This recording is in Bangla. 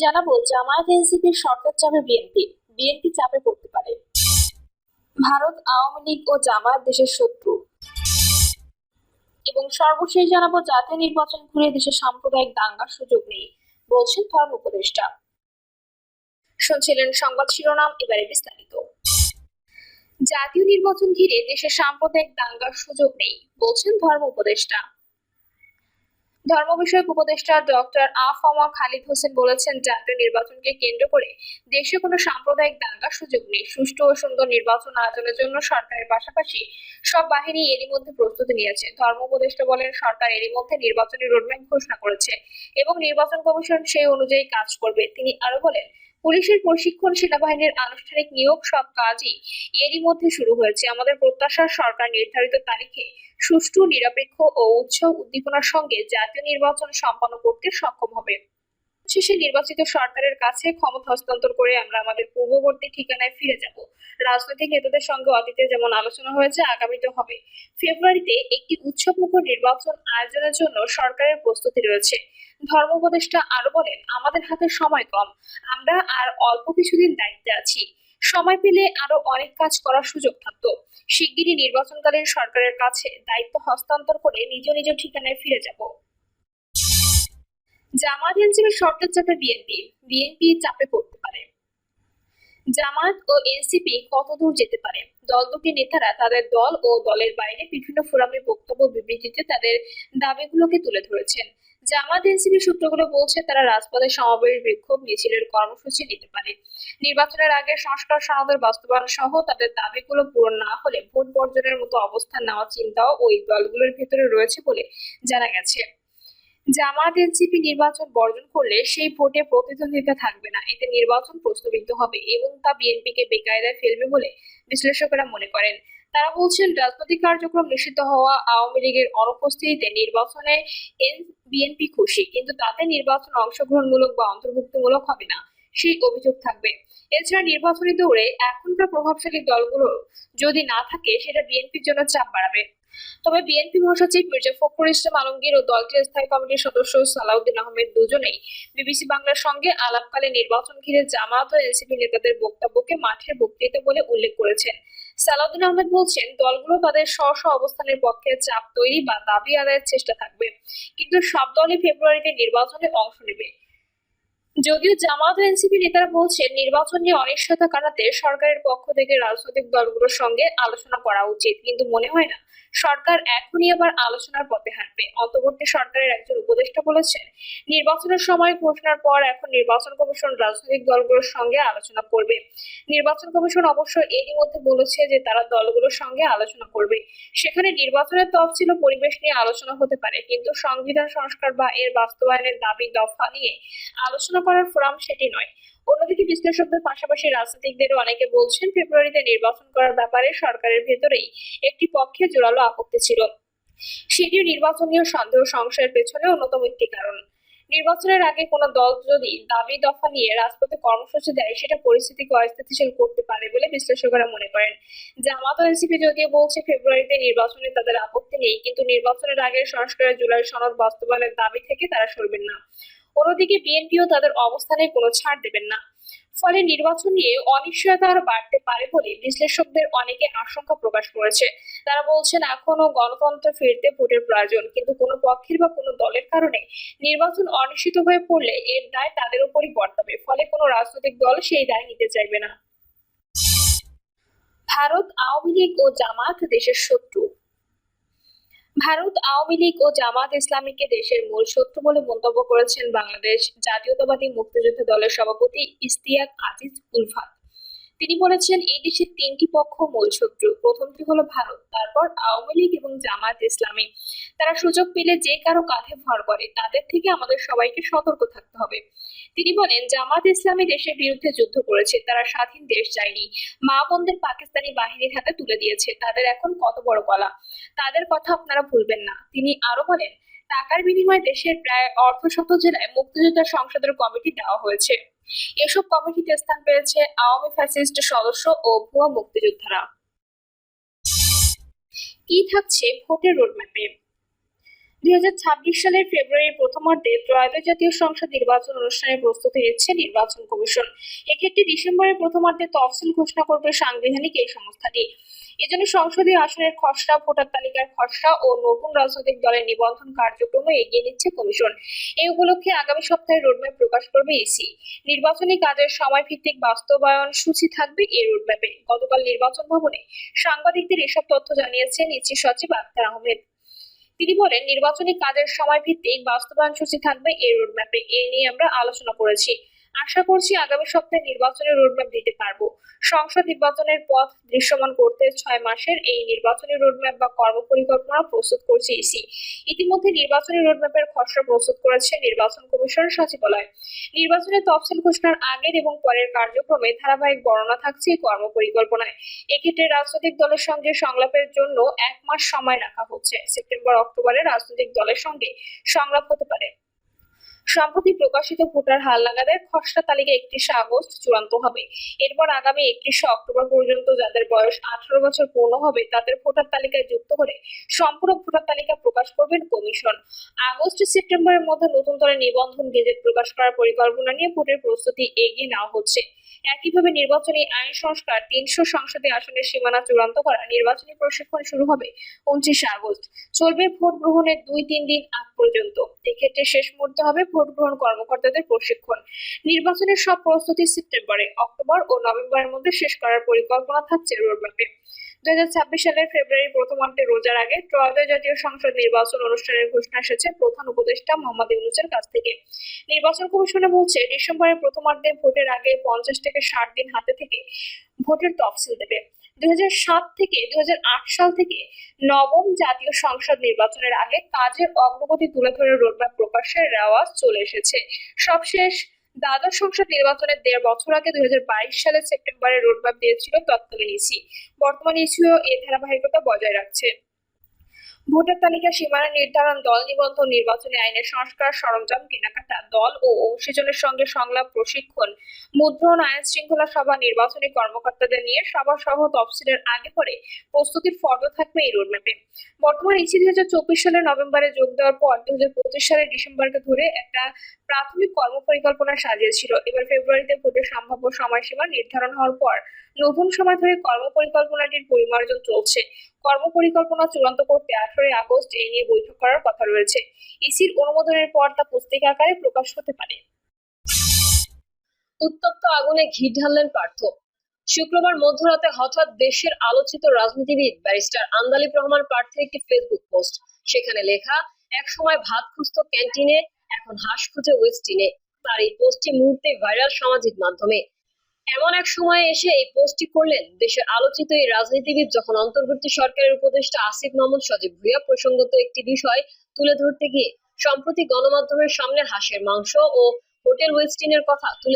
জানাব জামায়াত এনসিপির সরকার চাপে বিএনপি। বিএনপি চাপে পড়তে পারে। ভারত, আওয়ামী লীগ ও জামায়াত দেশের শত্রু। এবং সর্বশেষ জানাব জাতীয় নির্বাচন ঘুরে দেশে সাম্প্রদায়িক দাঙ্গার সুযোগ নেই, বলছেন ধর্ম উপদেষ্টা। শুনছিলেন সংবাদ শিরোনাম, এবারে বিস্তারিত। জাতীয় নির্বাচন ঘিরে দেশে সাম্প্রদায়িক দাঙ্গার সুযোগ নেই, বলছেন ধর্ম উপদেষ্টা। ধর্ম বিষয়ক উপদেষ্টা ডক্টর আফমা খালিদ হোসেন বলেছেন জাতীয় নির্বাচনকে কেন্দ্র করে দেশে কোনো সাম্প্রদায়িক দাঙ্গার সুযোগ নেই। সুষ্ঠু ও সুন্দর নির্বাচন আয়োজনের জন্য সরকারের পাশাপাশি সব বাহিনী এরই মধ্যে প্রস্তুতি নিয়েছে। ধর্ম উপদেষ্টা বলেন, সরকার এরই মধ্যে নির্বাচনী রোডম্যাপ ঘোষণা করেছে এবং নির্বাচন কমিশন সেই অনুযায়ী কাজ করবে। তিনি আরও বলেন পুলিশের প্রশিক্ষণ সেনাবাহিনীর আনুষ্ঠানিক নিয়োগ সব কাজই এরই মধ্যে শুরু হয়েছে। আমাদের প্রত্যাশা, সরকার নির্ধারিত তারিখে সুষ্ঠু, নিরপেক্ষ ও উৎসাহ উদ্দীপনার সঙ্গে জাতীয় নির্বাচন সম্পন্ন করতে সক্ষম হবে। শেষে নির্বাচিত সরকারের কাছে ক্ষমতা হস্তান্তর করে আমরা আমাদের পূর্ববর্তী ঠিকানায় ফিরে যাব। রাজনৈতিক নেতাদের সঙ্গে অতীতে যেমন আলোচনা হয়েছে আগামীতে হবে। ফেব্রুয়ারিতে একটি উৎসবমুখর নির্বাচন আয়োজনের জন্য সরকারের প্রস্তুতি রয়েছে। ধর্ম উপদেষ্টা আরও বলেন, আমাদের হাতে সময় কম। আমরা আর অল্প কিছুদিন দায়িত্বে আছি। সময় পেলে আরও অনেক কাজ করার সুযোগ থাকতো। শিগগিরই নির্বাচনকালীন সরকারের কাছে দায়িত্ব হস্তান্তর করে নিজ নিজ ঠিকানায় ফিরে যাব। জামায়াত এনসিপির শর্তের চাপে বিএনপি। বিএনপি চাপে পড়তে পারে। জামায়াত ও এনসিপি কতদূর যেতে পারে? দল দুটি নেতারা তাদের দল ও দলের বাইরে বিভিন্ন ফোরামে বক্তব্য বিবৃতিতে তাদের দাবিগুলোকে তুলে ধরেছেন। জামাত এনসিপি সূত্রগুলো বলছে, তারা রাজপথে সমাবেশ, বিক্ষোভ, মিছিলের কর্মসূচি নিতে পারে। নির্বাচনের আগে সংস্কার সনদের বাস্তবায়ন সহ তাদের দাবিগুলো পূরণ না হলে ভোট বর্জনের মতো অবস্থান নেওয়ার চিন্তাও ওই দলগুলোর ভেতরে রয়েছে বলে জানা গেছে। জামাত এনসিপি নির্বাচন বর্জন করলে সেই ভোটে প্রতিদ্বন্দ্বিতা থাকবে না। এতে নির্বাচন প্রশ্নবিদ্ধ হবে এবং তা বিএনপিকে বেকায়দায় ফেলবে বলে বিশ্লেষকেরা মনে করেন। তারা বলছেন, রাজনৈতিক কার্যক্রম নিষিদ্ধ হওয়া আওয়ামী লীগের অনুপস্থিতিতে নির্বাচনে এন বিএনপি খুশি, কিন্তু তাতে নির্বাচন অংশগ্রহণমূলক বা অন্তর্ভুক্তিমূলক হবে না, সেই অভিযোগ থাকবে। এছাড়া নির্বাচনী দৌড়ে এখনকার প্রভাবশালী দলগুলো যদি না থাকে, সেটা বিএনপির জন্য চাপ বাড়াবে। তবে বিএনপি মহাসচিব মির্জা ফখরুল ইসলাম আলমগীর ও দলটির স্থায়ী কমিটির সদস্য সালাউদ্দিন আহমেদ দুজনেই বিবিসি বাংলার সঙ্গে আলাপকালে নির্বাচন ঘিরে জামায়াত ও এনসিপি নেতাদের বক্তব্যকে মাঠের বক্তৃতা বলে উল্লেখ করেছেন। সালাউদ্দিন আহমেদ বলছেন, দলগুলো তাদের স্ব স্ব অবস্থানের পক্ষে চাপ তৈরি বা দাবি আদায়ের চেষ্টা থাকবে। কিন্তু সব দলই ফেব্রুয়ারিতে নির্বাচনে অংশ নেবে। যদিও জামায়াত ও এনসিপি নেতারা বলছেন, নির্বাচন নিয়ে অনিশ্চয়তা কাটাতে সরকারের পক্ষ থেকে রাজনৈতিক দলগুলোর সঙ্গে আলোচনা করা উচিত। কিন্তু মনে হয় না, সরকার এখনই আবার আলোচনার পথে হাঁটবে। অন্তর্বর্তী সরকারের একজন উপদেষ্টা বলেছেন, নির্বাচনের সময় ঘোষণার পর এখন নির্বাচন কমিশন রাজনৈতিক দলগুলোর সঙ্গে আলোচনা করবে। নির্বাচন কমিশন অবশ্য এরই মধ্যে বলেছে যে তারা দলগুলোর সঙ্গে আলোচনা করবে। সেখানে নির্বাচনের তফসিল ছিল পরিবেশ নিয়ে আলোচনা হতে পারে, কিন্তু সংবিধান সংস্কার বা এর বাস্তবায়নের দাবি দফা নিয়ে আলোচনা করার ফোরাম সেটি নয়। অন্যদিকে বিশ্লেষকদের পাশাপাশি রাজনীতিকদেরও অনেকে বলছেন, ফেব্রুয়ারিতে নির্বাচন করার ব্যাপারে সরকারের ভেতরেই একটি পক্ষে জোরালো আপত্তি ছিল। সেটিও নির্বাচনীয় সন্দেহ সংশয়ের পেছনে অন্যতম একটি কারণ। নির্বাচনের আগে কোনো দল যদি দাবি দফা নিয়ে রাজপথে কর্মসূচি দেয়, সেটা পরিস্থিতিকে অস্থিতিশীল করতে পারে বলে বিশ্লেষকরা মনে করেন। জামাত এনসিপি যদিও বলছে, ফেব্রুয়ারিতে নির্বাচনে তাদের আপত্তি নেই, কিন্তু নির্বাচনের আগে সংস্কারের জুলাই সনদ বাস্তবায়নের দাবি থেকে তারা সরবেন না। অন্যদিকে বিএনপিও তাদের অবস্থানে কোনো ছাড় দেবেন না। ফলে নির্বাচন নিয়ে অনিশ্চয়তা আরও বাড়তে পারে বলে বিশ্লেষকদের অনেকে আশঙ্কা প্রকাশ করেছে। তারা বলছেন, এখনও গণতন্ত্র ফিরতে ভোটের প্রয়োজন, কিন্তু কোনো পক্ষের বা কোনো দলের কারণে নির্বাচন অনিশ্চিত হয়ে পড়লে এর দায় তাদের উপরই বর্তাবে, ফলে কোনো রাজনৈতিক দল সেই দায় নিতে চাইবে না। ভারত, আওয়ামী লীগ ও জামাত দেশের শত্রু। ভারত আওয়ামী লীগ ও জামাত ইসলামীকে দেশের মূল শত্রু বলে মন্তব্য করেছেন বাংলাদেশ জাতীয়তাবাদী মুক্তিযুদ্ধ দলের সভাপতি ইস্তিয়াক আজিজ উলফাত তিনি বলেছেন, এই দেশের তিনটি পক্ষ মূল শত্রু। প্রথমটি হলো ভারত, তারপর আওয়ামী লীগ এবং জামাত ইসলামী। তারা সুযোগ পেলে যে কারও কাঁধে ভর করে। তাদের থেকে আমাদের সবাইকে সতর্ক থাকতে হবে। তিনি বলেন জামাত ইসলামী দেশের বিরুদ্ধে যুদ্ধ করেছে। তারা স্বাধীন দেশ চায়নি। মা বোনদের পাকিস্তানি বাহিনীর হাতে তুলে দিয়েছে। তাদের এখন কত বড় গলা তাদের কথা আপনারা ভুলবেন না। তিনি আরও বলেন, টাকার বিনিময়ে দেশের প্রায় অর্ধশত জেলায় মুক্তিযোদ্ধা সংসদের কমিটি দেওয়া হয়েছে। এসব কমিটিতে স্থান পেয়েছে আওয়ামী ফ্যাসিস্ট সদস্য ও ভুয়া মুক্তিযোদ্ধারা। কি থাকছে ভোটের রোডম্যাপে দুই হাজার ছাব্বিশ সালের ফেব্রুয়ারির প্রথমার্ধে ত্রয়োদশ জাতীয় সংসদ নির্বাচন অনুষ্ঠানের প্রস্তুতি নিচ্ছে নির্বাচন কমিশন। এক্ষেত্রে ডিসেম্বরের প্রথমার্ধে তফসিল ঘোষণা করবে সাংবিধানিক এই সংস্থাটি। এজন্য সংসদীয় আসনের খসড়া, ভোটার তালিকার খসড়া ও নতুন রাজনৈতিক দলের নিবন্ধন কার্যক্রমে এগিয়ে নিচ্ছে কমিশন। এই উপলক্ষে আগামী সপ্তাহে রোডম্যাপ প্রকাশ করবে ইসি। নির্বাচনী কাজের সময় ভিত্তিক বাস্তবায়ন সূচি থাকবে এই রোডম্যাপে। গতকাল নির্বাচন ভবনে সাংবাদিকদের এসব তথ্য জানিয়েছেন ইসি সচিব আক্তার আহমেদ। তিনি বলেন, নির্বাচনী কাজের সময় ভিত্তিক বাস্তবায়ন সূচি থাকবে এই রোডম্যাপে। এ নিয়ে আমরা আলোচনা করেছি। আশা করছি আগামী সপ্তাহে নির্বাচনের রোডম্যাপ দিতে পারব। সংসদ নির্বাচনের পথ দৃশ্যমান করতে ছয় মাসের এই নির্বাচনী রোডম্যাপ বা কর্মপরিকল্পনা প্রস্তুত করছে ইসি। ইতিমধ্যে নির্বাচনী রোডম্যাপের খসড়া প্রস্তুত করেছে নির্বাচন কমিশন সচিবালয়। নির্বাচনের তফসিল ঘোষণার আগের এবং পরের কার্যক্রমে ধারাবাহিক বর্ণনা থাকছে এই কর্মপরিকল্পনায়। এক্ষেত্রে রাজনৈতিক দলের সঙ্গে সংলাপের জন্য এক মাস সময় রাখা হচ্ছে। সেপ্টেম্বর অক্টোবরে রাজনৈতিক দলের সঙ্গে সংলাপ হতে পারে। সম্প্রতি প্রকাশিত ভোটার হালনাগাদের খসড়া তালিকা একত্রিশে আগস্ট চূড়ান্ত হবে। এরপর আগামী একত্রিশে অক্টোবর পর্যন্ত যাদের বয়স আঠারো বছর পূর্ণ হবে, তাদের ভোটার তালিকায় যুক্ত করে সম্পূর্ণ ভোটার তালিকা প্রকাশ করবেন কমিশন। আগস্ট সেপ্টেম্বরের মধ্যে নতুন দলের নিবন্ধন গেজেট প্রকাশ করার পরিকল্পনা নিয়ে ভোটের প্রস্তুতি এগিয়ে নেওয়া হচ্ছে। একইভাবে নির্বাচনী আইন সংস্কার, তিনশো সংসদীয় আসনের সীমানা চূড়ান্ত করা, নির্বাচনী প্রশিক্ষণ শুরু হবে উনত্রিশে আগস্ট। চলবে ভোট গ্রহণের দুই তিন দিন আগ পর্যন্ত। এক্ষেত্রে শেষ মুহূর্তে হবে ভোট গ্রহণ কর্মকর্তাদের প্রশিক্ষণ। নির্বাচনের সব প্রস্তুতি সেপ্টেম্বরে। অক্টোবর ও নভেম্বরের মধ্যে শেষ করার পরিকল্পনা থাকছে রোডম্যাপে। দুই হাজার ছাব্বিশ সালের ফেব্রুয়ারি প্রথমার্ধে রোজার আগে ত্রয়োদশ জাতীয় সংসদ নির্বাচন অনুষ্ঠানের ঘোষণা এসেছে প্রধান উপদেষ্টা মোহাম্মদ ইউনুসের কাছ থেকে। নির্বাচন কমিশনে বলছে, ডিসেম্বরের প্রথমার্ধে ভোটের আগে পঞ্চাশ থেকে ষাট দিন হাতে থেকে ভোটের তফসিল দেবে। দুই থেকে দুই সাল থেকে নবম জাতীয় সংসদ নির্বাচনের আগে কাজের অগ্রগতি তুলে ধরে রোডম্যাপ প্রকাশের রেওয়াজ চলে এসেছে। সবশেষ দ্বাদশ সংসদ নির্বাচনের দেড় বছর আগে দুই হাজার বাইশ সালের সেপ্টেম্বরে রোডম্যাপ দিয়েছিল তৎকালীন ইসি। বর্তমান ইসিও এ ধারাবাহিকতা বজায় রাখছে। ভোটার তালিকা সীমানা নির্ধারণ দল নিবন্ধন নির্বাচনী আইনের সংস্কার সরঞ্জাম, কেনাকাটা দল ও অংশীজনের সঙ্গে সংলাপ, প্রশিক্ষণ, মুদ্রণ, আইন শৃঙ্খলা সভা, নির্বাচনী কর্মকর্তাদের নিয়ে সভা সহ তফসিলের আগে পরে প্রস্তুতির ফর্দ থাকবে এই রোডম্যাপে। বর্তমান ইসি দুই হাজার চব্বিশ সালের নভেম্বরে যোগ দেওয়ার পর দুই হাজার পঁচিশ সালের ডিসেম্বরকে ধরে একটা প্রাথমিক কর্মপরিকল্পনা সাজিয়েছিল। এবার ফেব্রুয়ারিতে ভোটের সম্ভাব্য সময়সীমা নির্ধারণ হওয়ার পর নতুন সময় ধরে কর্মপরিকল্পনাটির পরিমার্জন চলছে। কর্মপরিকল্পনা চূড়ান্ত করতে আঠারোই আগস্ট এই নিয়ে বৈঠক করার কথা রয়েছে। ইসির অনুমোদনের পর তা পুস্তিকা আকারে প্রকাশ হতে পারে। উত্তপ্ত আগুনে ঘি ঢাললেন পার্থ। শুক্রবার মধ্যরাতে হঠাৎ দেশের আলোচিত রাজনীতিবিদ ব্যারিস্টার আন্দালিব রহমান পার্থের একটি ফেসবুক পোস্ট। সেখানে লেখা, এক সময় ভাত খুঁজত ক্যান্টিনে, এখন হাঁস খুঁজে ওয়েস্টিনে। তার এই পোস্টটি মুহূর্তে ভাইরাল সামাজিক মাধ্যমে। এমন এক সময় এসে এই পোস্টটি করলেন দেশের আলোচিত এই রাজনীতিবিদ যখন অন্তর্বর্তী সরকারের উপদেষ্টা আসিফ মাহমুদ সজীব ভুইয়া প্রসঙ্গত একটি বিষয় তুলে ধরতে গিয়ে, সম্প্রতি গণমাধ্যমের সামনে হাঁসের মাংস ও হোটেল ওয়েস্টিনের কথা তুলে